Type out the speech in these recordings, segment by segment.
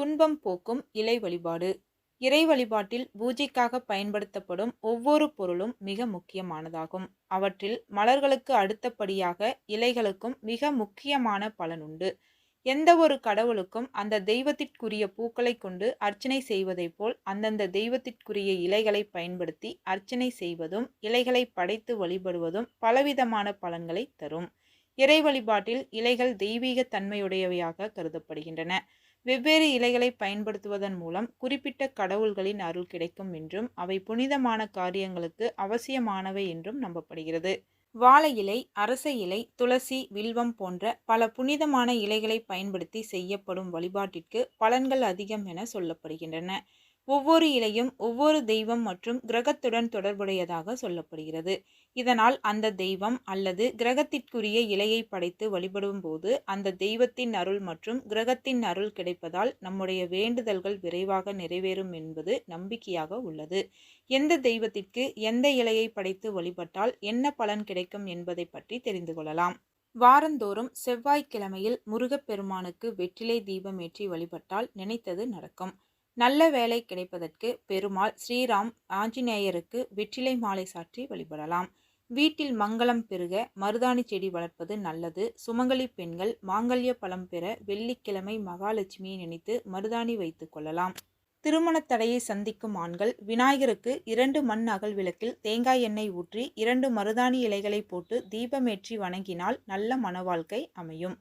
துன்பம் போக்கும் இலை வழிபாடு. இறை வழிபாட்டில் பூஜைக்காக பயன்படுத்தப்படும் ஒவ்வொரு பொருளும் மிக முக்கியமானதாகும். அவற்றில் மலர்களுக்கு அடுத்தபடியாக இலைகளுக்கும் மிக முக்கியமான பலனுண்டு எந்த ஒரு கடவுளுக்கும் அந்த தெய்வத்திற்குரிய பூக்களை கொண்டு அர்ச்சனை செய்வதைப் போல் அந்தந்த தெய்வத்திற்குரிய இலைகளை பயன்படுத்தி அர்ச்சனை செய்வதும் இலைகளை படைத்து வழிபடுவதும் பலவிதமான பலன்களை தரும். இறை வழிபாட்டில் இலைகள் தெய்வீக தன்மையுடையவையாக கருதப்படுகின்றன. வெவ்வேறு இலைகளை பயன்படுத்துவதன் மூலம் குறிப்பிட்ட கடவுள்களின் அருள் கிடைக்கும் என்றும் அவை புனிதமான காரியங்களுக்கு அவசியமானவை என்றும் நம்பப்படுகிறது. வாழை இலை அரச இலை துளசி வில்வம் போன்ற பல புனிதமான இலைகளை பயன்படுத்தி செய்யப்படும் வழிபாட்டிற்கு பலன்கள் அதிகம் என சொல்லப்படுகின்றன. ஒவ்வொரு இலையும் ஒவ்வொரு தெய்வம் மற்றும் கிரகத்துடன் தொடர்புடையதாக சொல்லப்படுகிறது. இதனால் அந்த தெய்வம் அல்லது கிரகத்திற்குரிய இலையை படைத்து வழிபடும் போது அந்த தெய்வத்தின் அருள் மற்றும் கிரகத்தின் அருள் கிடைப்பதால் நம்முடைய வேண்டுதல்கள் விரைவாக நிறைவேறும் என்பது நம்பிக்கையாக உள்ளது. எந்த தெய்வத்திற்கு எந்த இலையை படைத்து வழிபட்டால் என்ன பலன் கிடைக்கும் என்பதை பற்றி தெரிந்து கொள்ளலாம். வாரந்தோறும் செவ்வாய்க்கிழமையில் முருகப்பெருமானுக்கு வெற்றிலை தீபம் ஏற்றி வழிபட்டால் நினைத்தது நடக்கும். நல்ல வேலை கிடைப்பதற்கு பெருமாள் ஸ்ரீராம் ஆஞ்சநேயருக்கு வெற்றிலை மாலை சாற்றி வழிபடலாம். வீட்டில் மங்களம் பெருக மருதாணி செடி வளர்ப்பது நல்லது. சுமங்கலி பெண்கள் மாங்கல்ய பழம் பெற வெள்ளிக்கிழமை மகாலட்சுமியை நினைத்து மருதாணி வைத்துக் கொள்ளலாம். திருமண தடையை சந்திக்கும் ஆண்கள் விநாயகருக்கு இரண்டு மண் அகல் விளக்கில் தேங்காய் எண்ணெய் ஊற்றி இரண்டு மருதாணி இலைகளை போட்டு தீபமேற்றி வணங்கினால் நல்ல மனவாழ்க்கை அமையும்.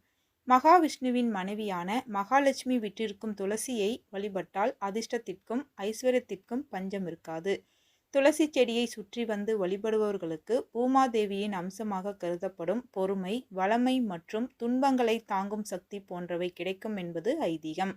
மகாவிஷ்ணுவின் மனைவியான மகாலட்சுமி விற்றிருக்கும் துளசியை வழிபட்டால் அதிர்ஷ்டத்திற்கும் ஐஸ்வர்யத்திற்கும் பஞ்சம் இருக்காது. துளசி செடியை சுற்றி வந்து வழிபடுபவர்களுக்கு பூமாதேவியின் அம்சமாக கருதப்படும் பொறுமை வளமை மற்றும் துன்பங்களை தாங்கும் சக்தி போன்றவை கிடைக்கும் என்பது ஐதீகம்.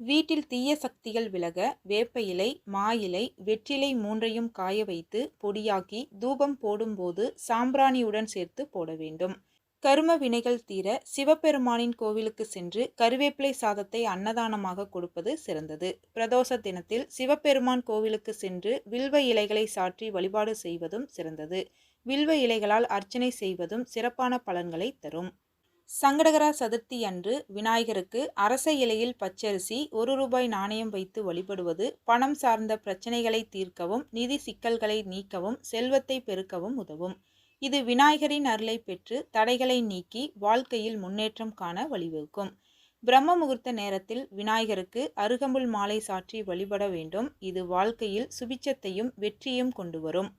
வீட்டில் தீய சக்திகள் விலக வேப்ப இலை மா இலை வெற்றிலை மூன்றையும் காய வைத்து பொடியாக்கி தூபம் போடும்போது சாம்பிராணியுடன் சேர்த்து போட வேண்டும். கரும வினைகள் தீர சிவபெருமானின் கோவிலுக்கு சென்று கருவேப்பிலை சாதத்தை அன்னதானமாக கொடுப்பது சிறந்தது. பிரதோஷ தினத்தில் சிவபெருமான் கோவிலுக்கு சென்று வில்வ இலைகளை சாற்றி வழிபாடு செய்வதும் சிறந்தது. வில்வ இலைகளால் அர்ச்சனை செய்வதும் சிறப்பான பலன்களை தரும். சங்கடகரா சதுர்த்தி அன்று விநாயகருக்கு அரச இலையில் பச்சரிசி ஒரு ரூபாய் நாணயம் வைத்து வழிபடுவது பணம் சார்ந்த பிரச்சனைகளை தீர்க்கவும் நிதி சிக்கல்களை நீக்கவும் செல்வத்தை பெருக்கவும் உதவும். இது விநாயகரின் அருளை பெற்று தடைகளை நீக்கி வாழ்க்கையில் முன்னேற்றம் காண வழிவகுக்கும். பிரம்ம முகூர்த்த நேரத்தில் விநாயகருக்கு அருகம்புல் மாலை சாற்றி வழிபட வேண்டும். இது வாழ்க்கையில் சுபிச்சத்தையும் வெற்றியும் கொண்டு வரும்.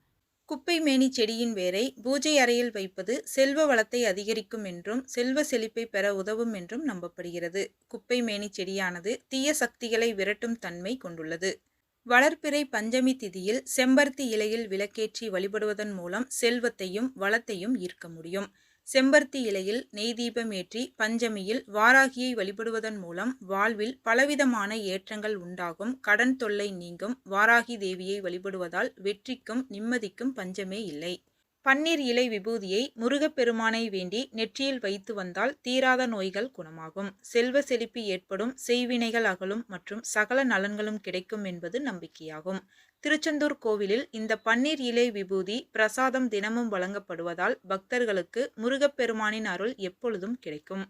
குப்பை மேனி செடியின் வேரை பூஜை அறையில் வைப்பது செல்வ வளத்தை அதிகரிக்கும் என்றும் செல்வ செழிப்பை பெற உதவும் என்றும் நம்பப்படுகிறது. குப்பை மேனி செடியானது தீய சக்திகளை விரட்டும் தன்மை கொண்டுள்ளது. வளர்ப்பிறை பஞ்சமி திதியில் செம்பருத்தி இலையில் விளக்கேற்றி வழிபடுவதன் மூலம் செல்வத்தையும் வளத்தையும் ஈர்க்க முடியும். செம்பருத்தி இலையில் நெய் தீபம் ஏற்றி பஞ்சமியில் வாராகியை வழிபடுவதன் மூலம் வாழ்வில் பலவிதமான ஏற்றங்கள் உண்டாகும். கடன் தொல்லை நீங்கும். வாராகி தேவியை வழிபடுவதால் வெற்றிக்கும் நிம்மதிக்கும் பஞ்சமே இல்லை. பன்னீர் இலை விபூதியை முருகப்பெருமானை வேண்டி நெற்றியில் வைத்து வந்தால் தீராத நோய்கள் குணமாகும். செல்வ செழிப்பு ஏற்படும் செய்வினைகள் அகலும் மற்றும் சகல நலன்களும் கிடைக்கும் என்பது நம்பிக்கையாகும். திருச்செந்தூர் கோவிலில் இந்த பன்னீர் இலை விபூதி பிரசாதம் தினமும் வழங்கப்படுவதால் பக்தர்களுக்கு முருகப்பெருமானின் அருள் எப்பொழுதும் கிடைக்கும்.